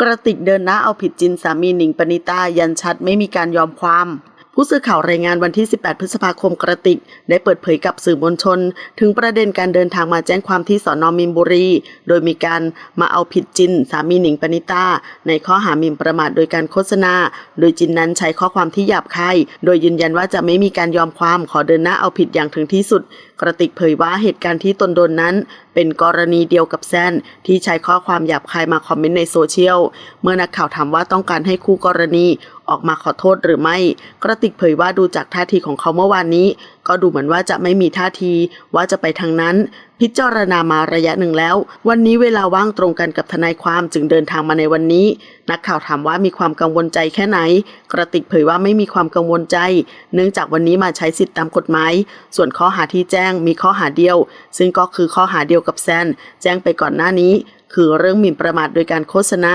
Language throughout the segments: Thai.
กระติกเดินหน้าเอาผิดจินสามีหนิงปณิตายันชัดไม่มีการยอมความ ผู้สื่อข่าวรายงานวันที่ 18 พฤษภาคมกระติก ได้เปิดเผยกับสื่อมวลชน ถึงประเด็นการเดินทางมาแจ้งความที่สอนอมินบุรี โดยมีการมาเอาผิดจินสามีหนิงปณิตาในข้อหามิ่นประมาทโดยการโฆษณา โดยจินนั้นใช้ข้อความที่หยาบคายโดยยืนยันว่าจะไม่มีการยอมความขอเดินหน้าเอาผิดอย่างถึงที่สุดกระติกเผยว่าเหตุการณ์ที่ตนโดนนั้น เป็นกรณีเดียวกับแซนที่ใช้ข้อความหยาบคายมาคอมเมนต์ในโซเชียล เมื่อนักข่าวถามว่าต้องการให้คู่กรณีออกมาขอโทษหรือไม่ กระติกเผยว่าดูจากท่าทีของเขาเมื่อวานนี้ ก็ดูเหมือนว่าจะไม่มีท่าทีว่าจะไปทางนั้น พิจารณามาระยะหนึ่งแล้ว วันนี้เวลาว่างตรงกันกับทนายความจึงเดินทางมาในวันนี้ นักข่าวถามว่ามีความกังวลใจแค่ไหน กระติกเผยว่าไม่มีความกังวลใจ เนื่องจากวันนี้มาใช้สิทธิตามกฎหมาย ส่วนข้อหาที่แจ้งมีข้อหาเดียว ซึ่งก็คือข้อหาเดียวกับแซน แจ้งไปก่อนหน้านี้คือเรื่องหมิ่นประมาทโดยการโฆษณา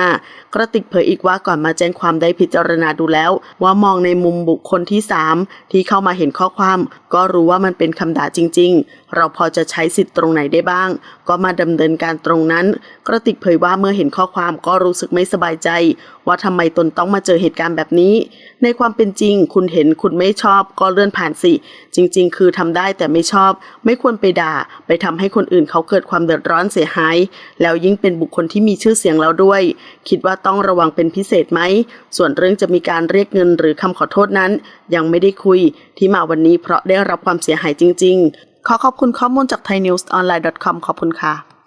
กระติกเผยอีกว่าก่อนมาแจ้งความได้พิจารณาดูแล้ว ว่ามองในมุมบุคคลที่ 3 ที่เข้ามาเห็นข้อความ ก็รู้ว่ามันเป็นคำด่าจริง ๆ เราพอจะใช้สิทธิ์ตรงไหนได้บ้าง ก็มาดำเนินการตรงนั้น กระติกเผยว่าเมื่อเห็นข้อความก็รู้สึกไม่สบายใจ ว่าทำไมตนต้องมาเจอเหตุการณ์แบบนี้ ในความเป็นจริง คุณเห็นคุณไม่ชอบก็เลื่อนผ่านสิ จริง ๆ คือทำได้แต่ไม่ชอบ ไม่ควรไปด่า ไปทำให้คนอื่นเขาเกิดความเดือดร้อนเสียหาย แล้วยิ่งเป็นบุคคลที่มีชื่อเสียงแล้วด้วย คิดว่าต้องระวังเป็นพิเศษไหม ส่วนเรื่องจะมีการเรียกเงินหรือคำขอโทษนั้น ยังไม่ได้คุยที่มาวันนี้เพราะได้รับความเสียหายจริง ๆ ขอขอบคุณข้อมูลจาก thainewsonline.com ขอบคุณค่ะ